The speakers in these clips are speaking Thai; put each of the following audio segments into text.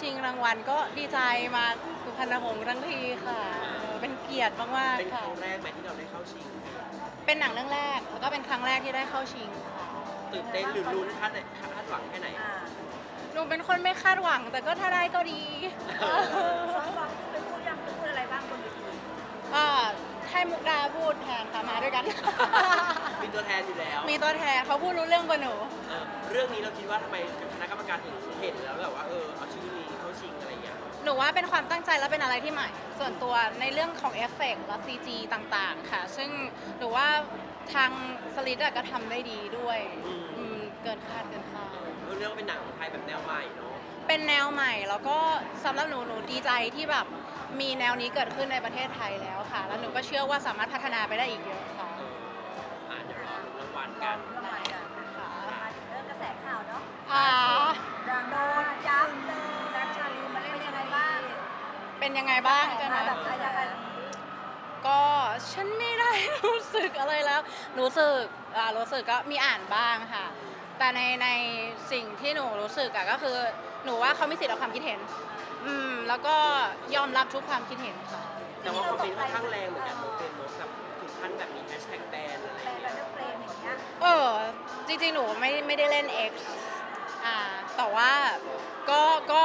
ชิงรางวัลก็ดีใจมาสุพรรณหงส์ทั้งทีค่ะเออเป็นเกียรติมากเป็นๆคค่ะ รั้งแรกไหมที่เราได้เข้าชิง เป็นหนังเรื่องแรกแล้วก็เป็นครั้งแรกที่ได้เข้าชิงค่ะตื่นเต้นหรือลุ้นคาดคาดหวังแค่ไหน อ่าหนูเป็นคนไม่คาดหวัง แต่ก็ถ้าได้ก็ดีซ้อมซ้อมเป็นพูดยังเป็นพูดอะไรบ้างบนเวทีก็ให้มุกดาพูดแทนค่ะมาด้วยกัน มีตัวแทนอยู่แล้ว มีตัวแทนเขาพูดรู้เรื่องกว่าหนู เออเรื่องนี้เราคิดว่าทำไมคณะกรรมการถึงเห็นแล้วแบบว่าเออเอาชื่อนี้เข้าชิงอะไรอย่างเงี้ยหนูว่าเป็นความตั้งใจและเป็นอะไรที่ใหม่ ส่วนตัวในเรื่องของเอฟเฟกต์และ CG ต่างๆ ค่ะ ซึ่งหนูว่าทางสลิดก็ทำได้ดีด้วยอืมเกินคาดเกินคาด เออเรื่องว่าเป็นหนังไทยแบบแนวใหม่เนาะเป็นแนวใหม่แล้วก็สำหรับหนูหนูดีใจที่แบบมีแนวนี้เกิดขึ้นในประเทศไทยแล้วค่ะ แล้วหนูก็เชื่อว่าสามารถพัฒนาไปได้อีกเยอะค่ะ เอออะเดี๋ยวรอลุ้นรางวัลกักันนรางวัลกันาวเนาะอ่าดังโดนยับเลยดังชาลีมาเล่นยังไงบ้างเป็นยังไงบ้างใช่ไหมแบบอะไรยังไงก็ฉันไม่ได้รู้สึกอะไรแล้วรู้สึกอ่ารู้สึกก็มีอ่านบ้างค่ะ แต่ในในสิ่งที่หนูรู้สึกอะก็คือหนูว่าเขามีสิทธิ์เอาความคิดเห็น อืมแล้วก็ยอมรับทุกความคิดเห็นค่ะ แต่ว่าคอมเมนต์ค่อนข้างแรงเหมือนกันโมเฟนโนแบบถึงขั้นแบบมีแฮชแท็กแบนอะไรอแปลย่างแบเงี้บยเฟรมอย่างเงี้ยเออจริงๆ หนูไม่ไม่ได้เล่น X อ่าแต่ว่าก็ก็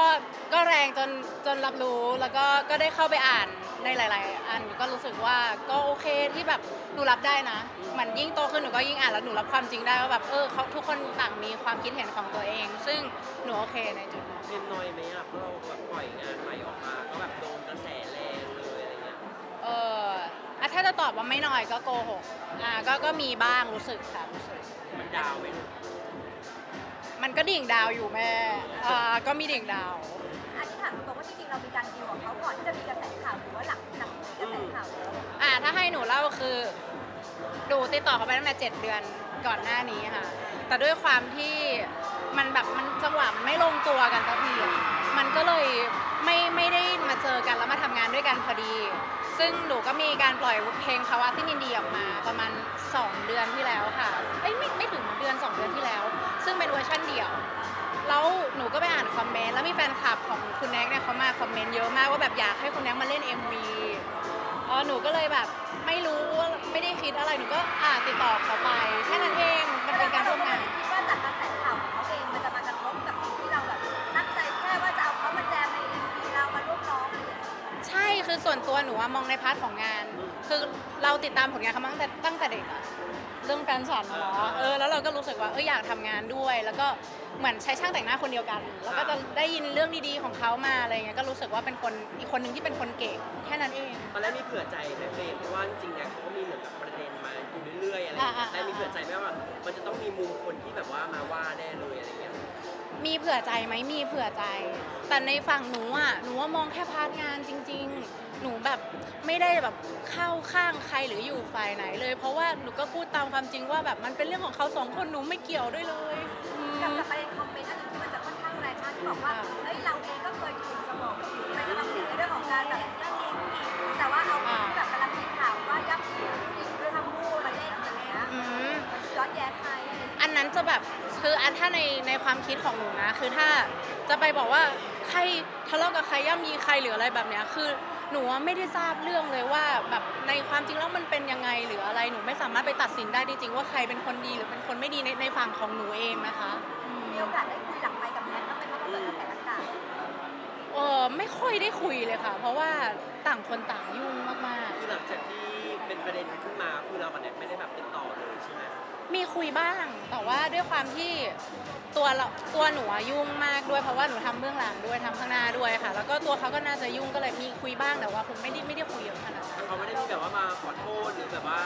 ก็แรงจนจนรับรู้แล้วก็ก็ได้เข้าไปอ่านในหลาย ๆ อันก็รู้สึกว่าก็โอเคที่แบบหนูรับได้นะเหมือนยิ่งโตขึ้นหนูก็ยิ่งอ่านแล้วหนูรับความจริงได้ว่าแบบเออเขาทุกคนต่างมีความคิดเห็นของตัวเอง ซึ่งหนูโอเคในจุดนั้นเฟนน้อยไหมอะเพราะเราแบบปล่อยงานใหม่ออกมาก็แบบโดนกระแสแรงเลยอะไรเงี้ยเอออะถ้าจะตอบว่าไม่น้อยก็โกหกอ่าก็ก็มีบ้างรู้สึกค่ะรู้สึก มันดาวไห มลูกมันก็ดิ่งดาวอยู่แม่อ่าก็มีดิ่งดาว อันนี้ถามตรงๆว่าจริงๆเรามีการดีลกับเขาก่อนที่จะมีกระแสข่าวหรือว่าหลังจากมีกระแสข่าวแล้ว อ่าถ้าให้หนูเล่าคือดูติดต่อเขาไปตั้งแต่เจ็ดเดือนก่อนหน้านี้ค่ะ แต่ด้วยความที่มันแบบมันจังหวะมันไม่ลงตัวกันสักทีอะมันก็เลยไม่ไม่ได้มาเจอกันแล้วมาทำงานด้วยกันพอดี ซึ่งหนูก็มีการปล่อยเพลงภาวะที่มินดีออกมาประมาณ 2 เดือนที่แล้วค่ะเอ้ย เป็นเวอร์ชันเดี่ยว แล้วหนูก็ไปอ่านคอมเมนต์แล้วมีแฟนคลับของคุณแน็กเนี่ยเขามาคอมเมนต์เยอะมากว่าแบบอยากให้คุณแน็กมาเล่น MV เออหนูก็เลยแบบไม่รู้ว่าไม่ได้คิดอะไรหนูก็อ่าติดต่อเขาไปแค่นั้นเองมันเป็นการร่วมงาน คิดว่าจากกระแสข่าวของเขาเองมันจะมากระทบกับสิ่งที่เราแบบตั้งใจแค่ว่าจะเอาเขามาแจมในเอ็มวีเรามาร่วมร้องอะไรอย่างเงี้ยใช่คือส่วนตัวหนูว่ามองในพาร์ทของงาน คือเราติดตามผลงานเขามาตั้งแต่ตั้งแต่เด็กอะเรื่องแฟนฉันอะเนาะเออแล้วเราก็รู้สึกว่าเอออยากทำงานด้วย แล้วก็เหมือนใช้ช่างแต่งหน้าคนเดียวกัน แล้วก็จะได้ยินเรื่องดีๆของเขามาอะไรเงี้ยก็รู้สึกว่าเป็นคนอีกคนหนึ่งที่เป็นคนเก่งแค่นั้นเองตอนแรกมีเผื่อใจไหมเฟรมเพราะว่าจริงๆเนี่ยเขาก็มีเหมือนแบบประเด็นมาอยู่เรื่อยๆอะไรอย่างเงี้ยอ่าๆๆได้มีเผื่อใจไหมว่ามันจะต้องมีมุมคนที่แบบว่ามาว่าแน่เลยอะไรเงี้ย มีเผื่อใจไหมมีเผื่อใจ แต่ในฝั่งหนูอะหนูว่ามองแค่พาร์ทงานจริง ๆ หนูแบบไม่ได้แบบเข้าข้างใครหรืออยู่ฝ่ายไหนเลย เพราะว่าหนูก็พูดตามความจริงว่าแบบมันเป็นเรื่องของเขาสองคนหนูไม่เกี่ยวด้วยเลยอืม กับกับประเด็นคอมเมนต์อันหนึงที่มันจะค่อนข้างแรงมากที่บอกว่า เฮ้ยเราเองก็เคยถูกกระบอกไปกำลังถึงในเรื่องของการแบบ จะแบบคืออันถ้าในในความคิดของหนูนะ คือถ้าจะไปบอกว่าใครทะเลาะกับใครย่ำยีใครหรืออะไรแบบเนี้ยคือหนูว่าไม่ได้ทราบเรื่องเลยว่าแบบในความจริงแล้วมันเป็นยังไงหรืออะไรหนูไม่สามารถไปตัดสินได้จริงๆว่าใครเป็นคนดีหรือเป็นคนไม่ดีในในฝั่งของหนูเองนะคะอืมมีโอกาสได้คุยหลังไมค์กับแมทก็ไม่ต้องเกิดกระแสต่างเออไม่ค่อยได้คุยเลยค่ะ เพราะว่าต่างคนต่างยุ่งมากคือหลังจากที่เป็นประเด็นขึ้นมาคือเรากับแน็กไม่ได้แบบติดต่อเลยใช่ไหมๆมีคุยบ้าง แต่ว่าด้วยความที่ตัวเราตัวหนูอะยุ่งมากด้วยเพราะว่าหนูทำเบื้องหลังด้วยทำข้างหน้าด้วยค่ะ แล้วก็ตัวเขาก็น่าจะยุ่งก็เลยมีคุยบ้างแต่ว่าคงไม่ได้ไม่ได้คุยเยอะขนาดนั้นเขาไม่ได้มีแบบว่ามาขอโทษหรือแบบว่า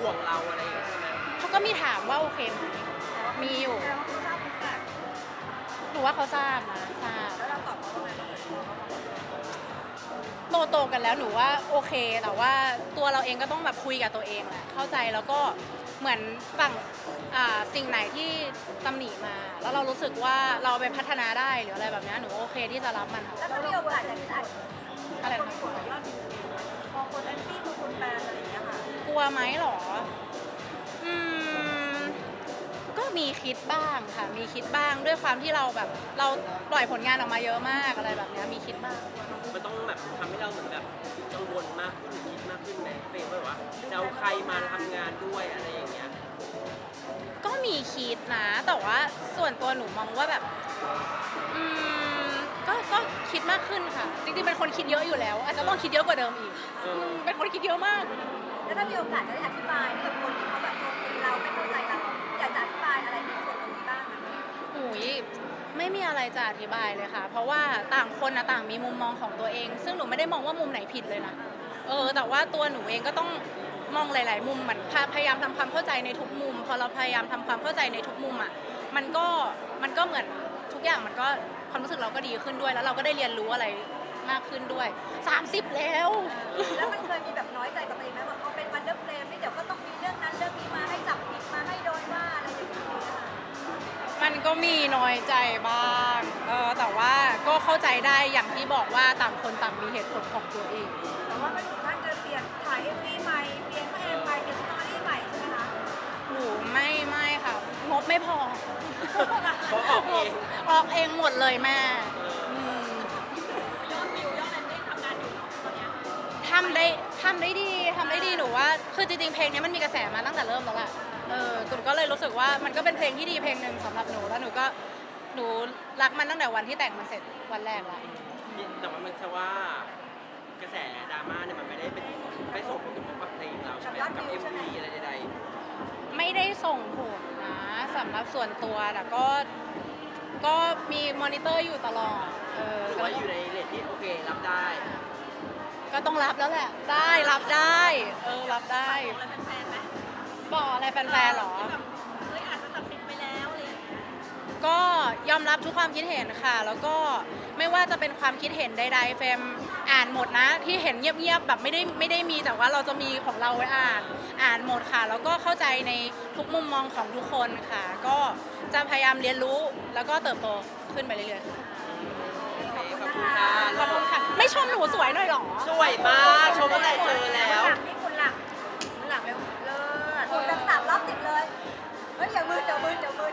ห่วงเราอะไรอย่างเงี้ยใช่ไหมเขาก็มีถามว่าโอเคไหมมีอยู่ๆแล้วเขาทราบทุกอย่างหนูว่าเขาทราบนะทราบ โตโตๆกันแล้วหนูว่าโอเค แต่ว่าตัวเราเองก็ต้องแบบคุยกับตัวเองแหละเข้าใจแล้วก็เหมือนฝั่งอ่าสิ่งไหนที่ตำหนิมา แล้วเรารู้สึกว่าเราไปพัฒนาได้หรืออะไรแบบเนี้ยหนูโอเคที่จะรับมันค่ะแล้วถ้ามีโอกาสจะจะอะไรคนนะที่หัวยอดวิวพอคนแอนตี้ตัวคนแบนอะไรอย่างเงี้ยค่ะกลัวไหมหรอ อืม ก็มีคิดบ้างค่ะ มีคิดบ้างด้วยความที่เราแบบ เราปล่อยผลงานออกมาเยอะมากอะไรแบบเนี้ยมีคิดบ้างมั มีคิดนะ แต่ว่าส่วนตัวหนูมองว่าแบบอืมก็ก็คิดมากขึ้นค่ะ จริงๆเป็นคนคิดเยอะอยู่แล้ว อาจจะต้องคิดเยอะกว่าเดิมอีกเออมเป็นคนคิดเยอะมาก แล้วถ้ามีโอกาสจะได้อธิบายให้กับคนที่เขาแบบโจมตีเราไม่เข้าใจเราอยากจะอธิบายอะไรในส่วนตรงนี้บ้างอะหุยไม่มีอะไรจะอธิบายเลยค่ะ เพราะว่าต่างคนนะต่างมีมุมมองของตัวเอง ซึ่งหนูไม่ได้มองว่ามุมไหนผิดเลยนะ เออ แต่ว่าตัวหนูเองก็ต้อง มองหลาย ๆ มุมเหมือนพยพยายามทำความเข้าใจในทุกมุม พอเราพยายามทำความเข้าใจในทุกมุมอะมันก็มันก็เหมือนทุกอย่างมันก็ความรู้สึกเราก็ดีขึ้นด้วย แล้วเราก็ได้เรียนรู้อะไรมากขึ้นด้วย 30 แล้ว แล้วมันเคยมีแบบน้อยใจกับตัวเองไหมว่าเขาเป็นวันเดอร์เฟรมนี่เดี๋ยวก็ต้องมีเรื่องนั้นเรื่องนี้มาให้จับผิดมาให้โดนว่าอะไรอย่างเงี้ยค่ะมันก็มีน้อยใจบ้างเออแต่ว่าก็เข้าใจได้อย่างที่บอกว่าต่างคนต่างมีเหตุผลของตัวเอง แต่ว่ามันถึงขั้นจะเปลี่ยนถ่ายเอ็มวีใหม่เปลี่ย นพระเอกใหม่เปลี่ยนสตอรี่ใหม่ใช่ไหมคะหนูไม่ไม่ค่ะ งบไม่พอเขาออกเอง ออกเองหมดเลยแม่มทำได้ทำได้ดีทำได้ดีหนูว่า คือจริงๆเพลงนี้มันมีกระแสมาตั้งแต่เริ่มแล้วแหละเออหนูก็เลยรู้สึกว่ามันก็เป็นเพลงที่ดีเพลงหนึ่งสำหรับหนูแล้วหนูก็หนูรักมันตั้งแต่วันที่แต่งมันเสร็จวันแรกแล้วแต่ว่ามันแค่ว่า กระแสดราม่าเนี่ยมันไม่ได้เป็นไม่ส่งผลกระทบกับเพลงเราใช่ไหมกับเอ็มวีอะไรใดๆไม่ได้ส่งผลนะสำหรับส่วนตัวแต่ก็ ก็มีมอนิเตอร์อยู่ตลอดเออหรือว่าอยู่ในเลทที่โอเครับได้ ก็ต้องรับแล้วแหละ ได้รับได้ เออรับได้ บอกอะไรแฟนๆหรอ ก็ยอมรับทุกความคิดเห็นค่ะ แล้วก็ไม่ว่าจะเป็นความคิดเห็นใดๆเฟรมอ่านหมดนะ ที่เห็นเงียบๆแบบไม่ได้ไม่ได้มีแต่ว่าเราจะมีของเราไว้อ่านอ่านหมดค่ะ แล้วก็เข้าใจในทุกมุมมองของทุกคนค่ะ ก็จะพยายามเรียนรู้แล้วก็เติบโตขึ้นไปเรื่อยๆค่ะขอบคุณค่ะขอบคุณค่ะ ไม่ชมหนูสวยหน่อยเหรอสวยมากชมตั้งแต่เจอแล้ว หลังนี่คุณหลังคุณหลังเร็วเลิศคุณแบบสามรอบติดเลย เฮ้ยอย่ามืออย่ามืออย่ามือ